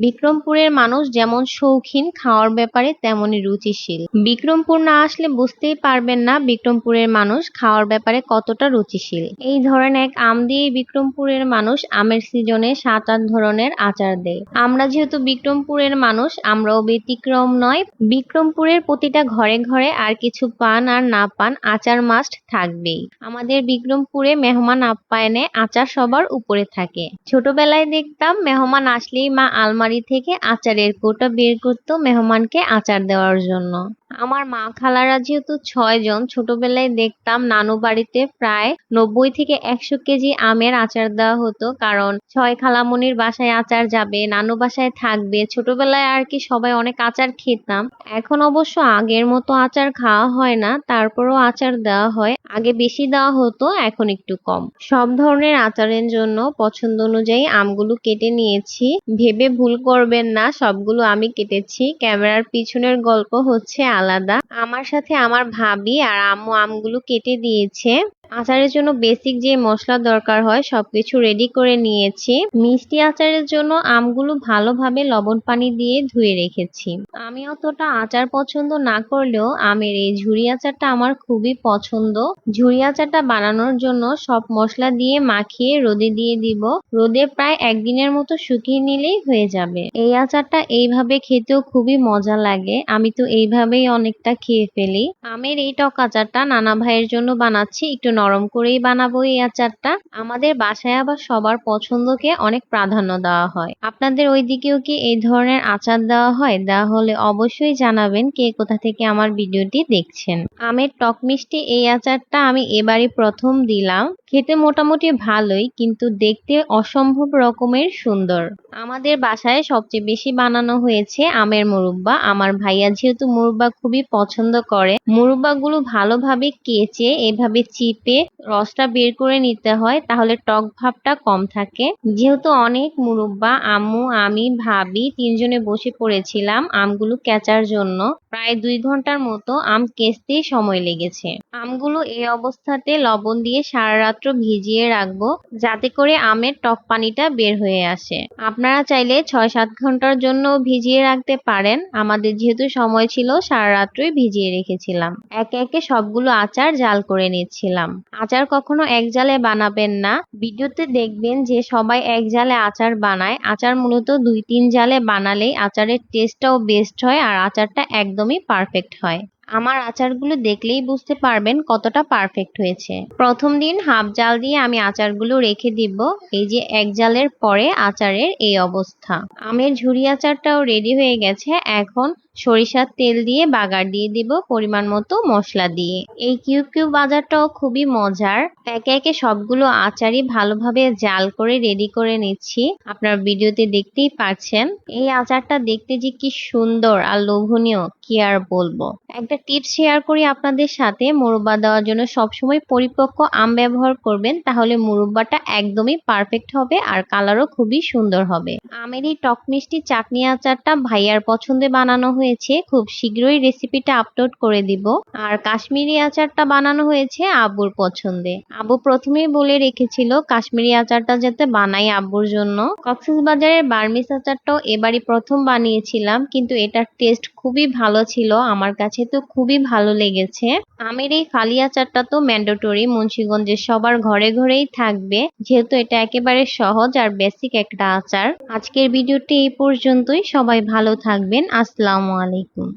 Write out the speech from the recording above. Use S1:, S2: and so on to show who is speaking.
S1: বিক্রমপুরের মানুষ যেমন শৌখিন খাওয়ার ব্যাপারে তেমনই রুচিশীল। বিক্রমপুর না আসলে বুঝতেই পারবেন না বিক্রমপুরের মানুষ খাওয়ার ব্যাপারে কতটা রুচিশীল। এই ধরেন এক আম দিয়ে বিক্রমপুরের মানুষ আমের সিজনে সাত আট ধরনের আচার দেয়। আমরা যেহেতু বিক্রমপুরের মানুষ, আমরাও ব্যতিক্রম নয়। বিক্রমপুরের প্রতিটা ঘরে ঘরে আর কিছু পান আর না পান আচার মাস্ট থাকবেই। আমাদের বিক্রমপুরে মেহমান আপ্যায়নে আচার সবার উপরে থাকে। ছোটবেলায় দেখতাম মেহমান আসলেই মা আলমারি থেকে আচারের কৌটা বের করত মেহমানকে আচার দেওয়ার জন্য। আমার মা খালারা যেহেতু ছয় জন ছোটবেলায় দেখতাম নানু বাড়িতে প্রায় নব্বই থেকে একশো কেজি আমের আচার দেওয়া হতো। কারণ ছয় খালামনির বাসায় আচার যাবে, নানু বাসায় থাকবে। ছোটবেলায় আর কি সবাই অনেক আচার খেতাম। এখন অবশ্য আগের মতো আচার খাওয়া হয় না, তারপরও আচার দেওয়া হয়। আগে বেশি দেওয়া হতো, এখন একটু কম। সব ধরনের আচারের জন্য পছন্দ অনুযায়ী আমগুলো কেটে নিয়েছি। ভেবে ভুল করবেন না, সবগুলো আমি কেটেছি। ক্যামেরার পিছনের গল্প হচ্ছে আলাদা। আমার সাথে আমার ভাবি আর আম্মু আমগুলো কেটে দিয়েছে। আচারের জন্য বেসিক যে মশলা দরকার হয়, সবকিছু রেডি করে নিয়েছি। মিষ্টি আচারের জন্য আমগুলো ভালোভাবে লবণ পানি দিয়ে ধুয়ে রেখেছি। আমি অতটা আচার পছন্দ না করলেও আমের এই ঝুরি আচারটা আমার খুবই পছন্দ। ঝুরি আচারটা বানানোর জন্য সব মশলা দিয়ে মাখিয়ে রোদে দিয়ে দিব। রোদে প্রায় একদিনের মতো শুকিয়ে নিলেই হয়ে যাবে। এই আচারটা এইভাবে খেতেও খুবই মজা লাগে। আমি তো এইভাবেই অনেকটা খেয়ে ফেলি। আমের এই টক আচারটা নানা ভাইয়ের জন্য বানাচ্ছি, একটু নরম করেই বানাবো এই আচারটা। আমাদের বাসায় আবার সবার পছন্দকে অনেক প্রাধান্য দেওয়া হয়। আপনাদের ওই দিকেও কি এই ধরনের আচার দেওয়া হয়? দেওয়া হলে অবশ্যই জানাবেন কে কোথা থেকে আমার ভিডিওটি দেখছেন। আমের টক মিষ্টি এই আচারটা আমি এবারই প্রথম দিলাম। খেতে মোটামুটি ভালোই, কিন্তু দেখতে অসম্ভব রকমের সুন্দর। আমাদের বাসায় সবচেয়ে বেশি বানানো হয়েছে আমের মুরব্বা। আমার ভাইয়া যেহেতু মুরব্বা খুবই পছন্দ করে, মুরব্বাগুলো ভালোভাবে কেচে, এভাবে চিপে রসটা বের করে নিতে হয়, তাহলে টক ভাবটা কম থাকে। যেহেতু অনেক মুরব্বা, আম্মু, আমি, ভাবি তিনজনে বসে পড়েছিলাম আমগুলো কেচার জন্য। প্রায় দুই ঘণ্টার মতো আম কেচতেই সময় লেগেছে। আমগুলো এই অবস্থাতে লবণ দিয়ে সারা রাত্র ভিজিয়ে রাখব যাতে করে আমের টক পানিটা বের হয়ে আসে। আপনারা চাইলে ছয় সাত ঘণ্টার জন্য ভিজিয়ে রাখতে পারেন। আমাদের যেহেতু সময় ছিল, সারা রাত্রই ভিজিয়ে রেখেছিলাম। একে একে সবগুলো আচার জাল করে নিচ্ছিলাম। আচার কখনো এক জালে বানাবেন না। ভিডিওতে দেখবেন যে সবাই এক জালে আচার বানায়। আচার মূলত দুই তিন জালে বানালেই আচারের টেস্টটাও বেস্ট হয় আর আচারটা একদমই পারফেক্ট হয়। আমার আচারগুলো দেখলেই বুঝতে পারবেন কতটা পারফেক্ট হয়েছে। প্রথম দিন হাফ জাল দিয়ে আমি আচারগুলো রেখে দিব, এই যে এক জালের পরে আচারের এই অবস্থা। আমের ঝুরি আচারটাও রেডি হয়ে গেছে, এখন সরিষার তেল দিয়ে বাগার দিয়ে দিব পরিমাণ মতো মশলা দিয়ে। এই কিউব কিউব বাজারটাও খুবই মজার। একে একে সবগুলো আচারই ভালোভাবে জাল করে রেডি করে নিচ্ছি। আপনার ভিডিওতে দেখতেই পাচ্ছেন এই আচারটা দেখতে যে কি সুন্দর আর লোভনীয়, কি আর বলব। একটা টিপস শেয়ার করি আপনাদের সাথে। মুরব্বা দেওয়ার জন্য সবসময় পরিপক্ক আম ব্যবহার করবেন, তাহলে মুরব্বাটা একদমই পারফেক্ট হবে আর কালারও খুবই সুন্দর হবে। আমের এই টক মিষ্টি চাটনি আচারটা ভাইয়ার পছন্দে বানানো হয়েছে, খুব শীঘ্রই রেসিপিটা আপলোড করে দিব। আর কাশ্মীরি আচারটা বানানো হয়েছে আব্বুর পছন্দে। আব্বু প্রথমেই বলে রেখেছিল কাশ্মীরি আচারটা যাতে বানাই আব্বুর জন্য। কক্সবাজারের বার্মিস আচারটাও এবারই প্রথম বানিয়েছিলাম, কিন্তু এটার টেস্ট খুবই ভালো ছিল। আমার কাছে তো খুবই ভালো লেগেছে। আমের এই ফালি আচারটা তো ম্যান্ডেটরি মুন্সিগঞ্জের সবার ঘরে ঘরেই থাকবে। যেহেতু এটা একেবারে সহজ আর বেসিক একটা আচার। আজকের ভিডিওটি এই পর্যন্তই। সবাই ভালো থাকবেন। আসসালামু আলাইকুম।